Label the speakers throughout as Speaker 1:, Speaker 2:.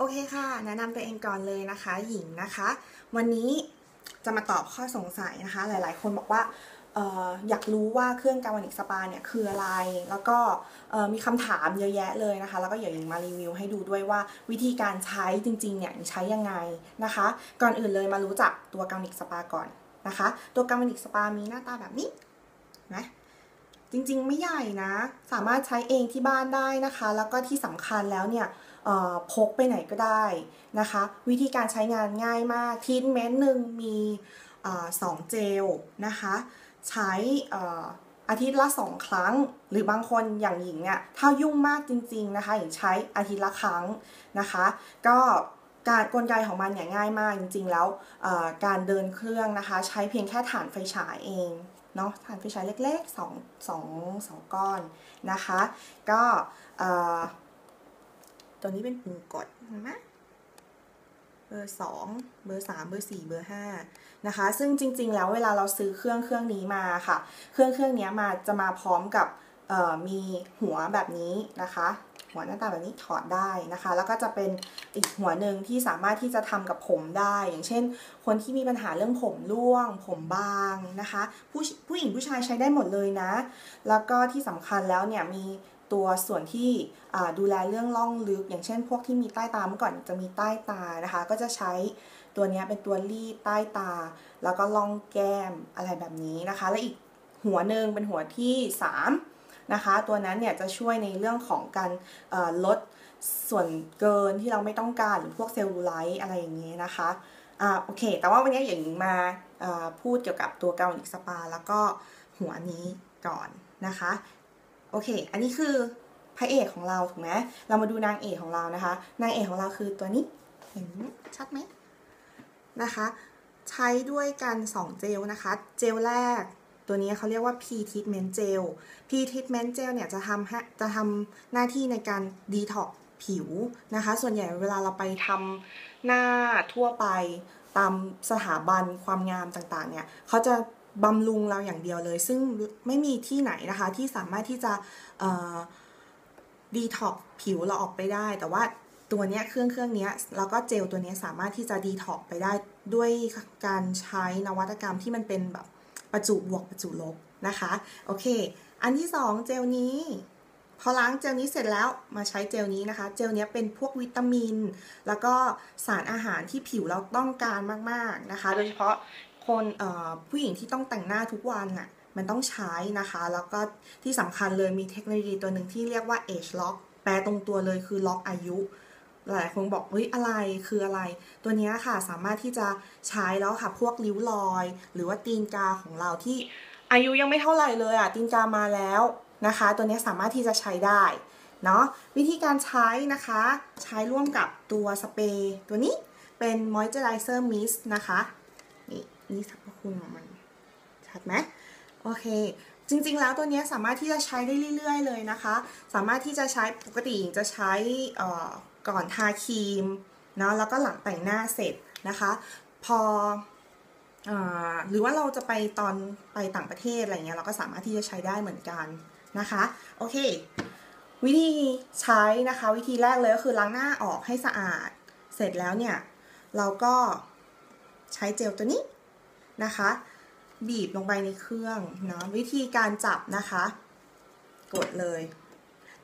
Speaker 1: โอเคค่ะ แนะนำตัวเองก่อนเลยนะคะ หญิงนะคะ วันนี้จะมาตอบข้อสงสัยนะคะ หลาย ๆ คนบอกว่าอออยากรู้ว่าเครื่องกาวนิกสปาเนี่ยคืออะไร แล้วก็มีคำถามเยอะแยะเลยนะคะ แล้วก็อยากหญิงมารีวิวให้ดูด้วยว่าวิธีการใช้จริง ๆ เนี่ยใช้ยังไงนะคะ ก่อนอื่นเลยมารู้จักตัวกาวนิกสปาก่อนนะคะ ตัวกาวนิกสปามีหน้าตาแบบนี้นะจริง ๆ ไม่ใหญ่นะ สามารถใช้เองที่บ้านได้นะคะ แล้วก็ที่สำคัญแล้วเนี่ย พกไปไหนก็ได้นะคะ วิธีการใช้งานง่ายมากทีทเมนต์หนึ่งมีสองเจลนะคะ ใช้อาทิตย์ละสองครั้ง หรือบางคนอย่างหญิงเนี่ยถ้ายุ่งมากจริง ๆนะคะหญิงใช้อาทิตย์ละครั้งนะคะ ก็การกลไกของมันเนี่ยง่ายมากจริง ๆ แล้วการเดินเครื่องนะคะ ใช้เพียงแค่ฐานไฟฉายเองเนาะฐานไฟฉายเล็กๆ2 2 2ก้อนนะคะ ก็ ตัวนี้เป็นปุ่มกดเห็นไหมเบอร์สองเบอร์สามเบอร์สี่เบอร์ห้านะคะ ซึ่งจริง ๆ แล้วเวลาเราซื้อเครื่องเครื่องนี้มาค่ะ เครื่องเครื่องนี้มาจะมาพร้อมกับมีหัวแบบนี้นะคะ หัวหน้าตาแบบนี้ถอดได้นะคะ แล้วก็จะเป็นอีกหัวหนึ่งที่สามารถที่จะทำกับผมได้ อย่างเช่น คนที่มีปัญหาเรื่องผมร่วง ผมบางนะคะ ผู้ผู้หญิงผู้ชายใช้ได้หมดเลยนะ แล้วก็ที่สำคัญแล้วเนี่ยมี ตัวส่วนที่ดูแลเรื่องล่องลึก อย่างเช่น พวกที่มีใต้ตาเมื่อก่อนจะมีใต้ตานะคะ ก็จะใช้ตัวนี้เป็นตัวรีดใต้ตา แล้วก็ล่องแก้มอะไรแบบนี้นะคะ และอีกหัวหนึ่งเป็นหัวที่ 3 นะคะ ตัวนั้นเนี่ยจะช่วยในเรื่องของการลดส่วนเกินที่เราไม่ต้องการหรือพวกเซลลูไลท์อะไรอย่างนี้นะคะอ่าโอเค แต่ว่าวันนี้อย่างมาพูดเกี่ยวกับตัวเกาหลีสปา แล้วก็หัวนี้ก่อนนะคะ โอเค อันนี้คือพระเอกของเราถูกไหมเรามาดูนางเอกของเรานะคะ นางเอกของเราคือตัวนี้ เห็นชัดไหมนะคะ ใช้ด้วยกัน 2 เจลนะคะ เจลแรกตัวนี้เขาเรียกว่า P treatment gel P treatment gel เนี่ยจะทำจะทำหน้าที่ในการดีท็อกผิวนะคะ ส่วนใหญ่เวลาเราไปทำหน้าทั่วไปตามสถาบันความงามต่างๆเนี่ยเขาจะ บำรุงเราอย่างเดียวเลย ซึ่งไม่มีที่ไหนนะคะ ที่สามารถที่จะดีท็อกผิวเราออกไปได้ แต่ว่าตัวนี้เครื่องเครื่องนี้แล้วก็เจลตัวนี้สามารถที่จะดีท็อกไปได้ด้วยการใช้นวัตกรรมที่มันเป็นแบบประจุบวกประจุลบนะคะ โอเค อันที่ 2 เจลนี้ พอล้างเจลนี้เสร็จแล้วมาใช้เจลนี้นะคะ เจลนี้เป็นพวกวิตามิน แล้วก็สารอาหารที่ผิวเราต้องการมากๆนะคะ โดยเฉพาะ คนผู้หญิงที่ต้องแต่งหน้าทุกวันน่ะมันต้องใช้นะคะ แล้วก็ที่สำคัญเลยมีเทคโนโลยีตัวหนึ่งที่เรียกว่า age lock แปลตรงตัวเลยคือล็อกอายุ หลายคนบอกเฮ้ยอะไรคืออะไร ตัวนี้ค่ะสามารถที่จะใช้แล้วค่ะพวกริ้วรอย หรือว่าตีนกาของเราที่อายุยังไม่เท่าไหร่เลยอะตีนกามาแล้วนะคะ ตัวนี้สามารถที่จะใช้ได้เนาะวิธีการใช้นะคะ ใช้ร่วมกับตัวสเปรย์ตัวนี้เป็น moisturizer mist นะคะ นี่สรรพคุณของมัน ชัดไหมโอเค จริงๆแล้วตัวนี้สามารถที่จะใช้ได้เรื่อย ๆ เลยนะคะ สามารถที่จะใช้ปกติจะใช้ก่อนทาครีมเนาะแล้วก็หลังแต่งหน้าเสร็จนะคะ พอหรือว่าเราจะไปตอนไปต่างประเทศอะไรเงี้ยเราก็สามารถที่จะใช้ได้เหมือนกันนะคะ โอเค วิธีใช้นะคะ วิธีแรกเลยก็คือล้างหน้าออกให้สะอาด เสร็จแล้วเนี่ย เราก็ใช้เจลตัวนี้ นะคะ บีบลงไปในเครื่องนะวิธีการจับนะคะ กดเลย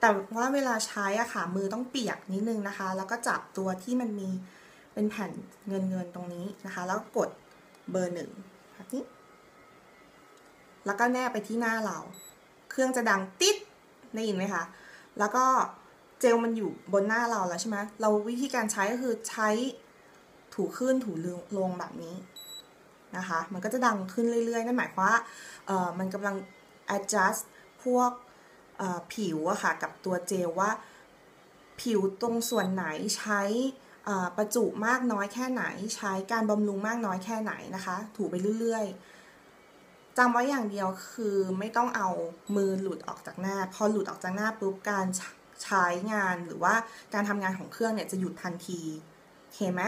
Speaker 1: แต่ว่าเวลาใช้อะค่ะมือต้องเปียกนิดนึงนะคะ แล้วก็จับตัวที่มันมีเป็นแผ่นเงินเงินตรงนี้นะคะ แล้วกดเบอร์หนึ่งแบบนี้แล้วก็แนบไปที่หน้าเรา เครื่องจะดังติดได้ยินไหมคะ แล้วก็เจลมันอยู่บนหน้าเราแล้วใช่ไหมเราวิธีการใช้ก็คือใช้ถูขึ้นถูลงแบบนี้ นะคะ มันก็จะดังขึ้นเรื่อยๆ นั่นหมายความว่ามันกำลัง adjust พวกผิวอะค่ะกับตัวเจลว่าผิวตรงส่วนไหนใช้ประจุมากน้อยแค่ไหน ใช้การบำรุงมากน้อยแค่ไหนนะคะ ถูไปเรื่อยๆจำไว้อย่างเดียวคือไม่ต้องเอามือหลุดออกจากหน้า พอหลุดออกจากหน้าปุ๊บการใช้งานหรือว่าการทำงานของเครื่องเนี่ยจะหยุดทันทีเห็นไหม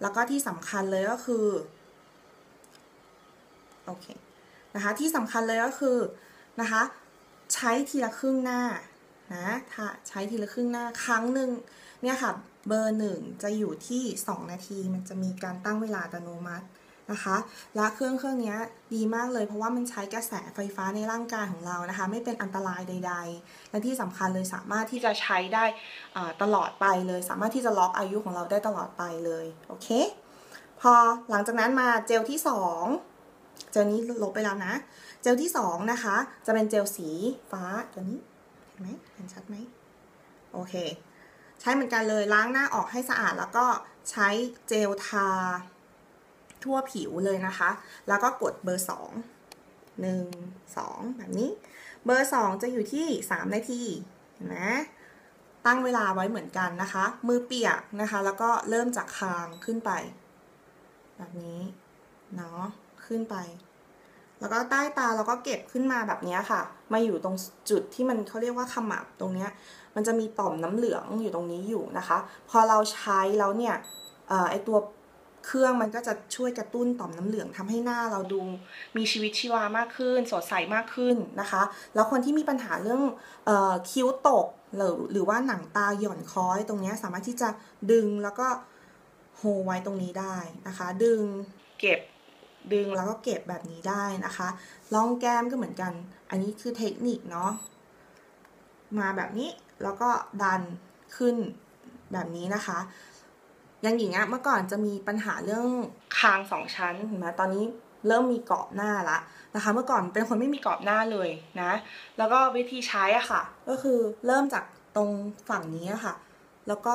Speaker 1: แล้วก็ที่สำคัญเลยก็คือ โอเคนะคะที่สำคัญเลยก็คือนะคะใช้ทีละครึ่งหน้านะถ้าใช้ทีละครึ่งหน้าครั้งหนึ่งเนี่ยค่ะเบอร์หนึ่งจะอยู่ที่ 2 นาที มันจะมีการตั้งเวลาอัตโนมัตินะคะและเครื่องเครื่องนี้ดีมากเลย เพราะว่ามันใช้กระแสไฟฟ้าในร่างกายของเรานะคะ ไม่เป็นอันตรายใด ๆ และที่สำคัญเลยสามารถที่จะใช้ได้ตลอดไปเลย สามารถที่จะล็อกอายุของเราได้ตลอดไปเลยโอเคพอหลังจากนั้นมาเจลที่ 2 ลนี้ลบไปแล้วนะ เจลที่2นะคะ จะเป็นเจลสีฟ้าตัวนี้ เห็นไหมเห็นชัดไหมโอเค ใช้เหมือนกันเลยล้างหน้าออกให้สะอาด แล้วก็ใช้เจลทา ทั่วผิวเลยนะคะ แล้วก็กดเบอร์สองหนึ่งสองแบบนี้ เบอร์สองจะอยู่ที่สามนาทีเห็นไหมตั้งเวลาไว้เหมือนกันนะคะ มือเปียกนะคะ แล้วก็เริ่มจากคางขึ้นไป แบบนี้ เนาะขึ้นไป แล้วก็ใต้ตาเราก็เก็บขึ้นมาแบบนี้ค่ะ มาอยู่ตรงจุดที่มันเขาเรียกว่าขมับตรงเนี้ย มันจะมีต่อมน้ำเหลืองอยู่ตรงนี้อยู่นะคะ พอเราใช้แล้วเนี่ยไอตัวเครื่องมันก็จะช่วยกระตุ้นต่อมน้ำเหลืองทำให้หน้าเราดูมีชีวิตชีวามากขึ้น สดใสมากขึ้นนะคะ แล้วคนที่มีปัญหาเรื่องออคิ้วตกหรือหรือว่าหนังตาหย่อนคล้อยตรงนี้สามารถที่จะดึงแล้วก็โฮไว้ตรงนี้ได้นะคะ ดึงเก็บ ดึงแล้วก็เก็บแบบนี้ได้นะคะล่องแก้มก็เหมือนกัน อันนี้คือเทคนิคเนาะมาแบบนี้แล้วก็ดันขึ้นแบบนี้นะคะยังหญิงอะเมื่อก่อนจะมีปัญหาเรื่องคางสองชั้นเห็นไหมตอนนี้เริ่มมีกรอบหน้าละนะคะ เมื่อก่อนเป็นคนไม่มีกรอบหน้าเลยนะ แล้วก็วิธีใช้อะค่ะ ก็คือเริ่มจากตรงฝั่งนี้อะค่ะ แล้วก็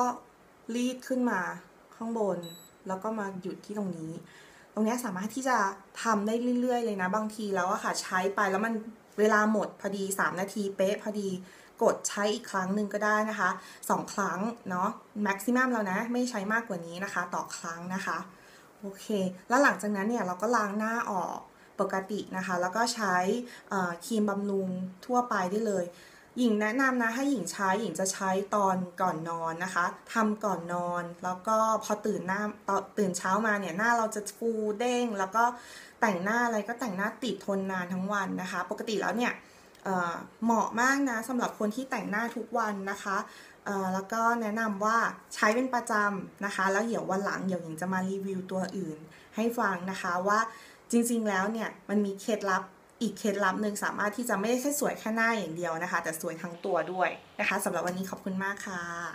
Speaker 1: รีดขึ้นมาข้างบน แล้วก็มาหยุดที่ตรงนี้ ตรงนี้สามารถที่จะทำได้เรื่อย ๆ เลยนะ บางทีแล้วอะค่ะใช้ไปแล้วมันเวลาหมดพอดี 3 นาทีเป๊ะพอดีกดใช้อีกครั้งหนึ่งก็ได้นะคะ 2 ครั้งเนาะแม็กซิมัมแล้วนะ ไม่ใช้มากกว่านี้นะคะ ต่อครั้งนะคะโอเค แล้วหลังจากนั้นเนี่ยเราก็ล้างหน้าออกปกตินะคะ แล้วก็ใช้ครีมบำรุงทั่วไปได้เลย หญิงแนะนำนะ ให้หญิงใช้หญิงจะใช้ตอนก่อนนอนนะคะทำก่อนนอน แล้วก็พอตื่นหน้าต,ตื่นเช้ามาเนี่ยหน้าเราจะฟูเด้ง แล้วก็แต่งหน้าอะไรก็แต่งหน้าติดทนนานทั้งวันนะคะ ปกติแล้วเนี่ยเหมาะมากนะสำหรับคนที่แต่งหน้าทุกวันนะคะแล้วก็แนะนำว่าใช้เป็นประจำนะคะ แล้วเดี๋ยววันหลังเดี๋ยวหญิงจะมารีวิวตัวอื่นให้ฟังนะคะว่าจริงๆแล้วเนี่ยมันมีเคล็ดลับ อีกเคล็ดลับหนึ่งสามารถที่จะไม่ได้แค่สวยแค่หน้าอย่างเดียวนะคะ แต่สวยทั้งตัวด้วยนะคะสำหรับวันนี้ขอบคุณมากค่ะ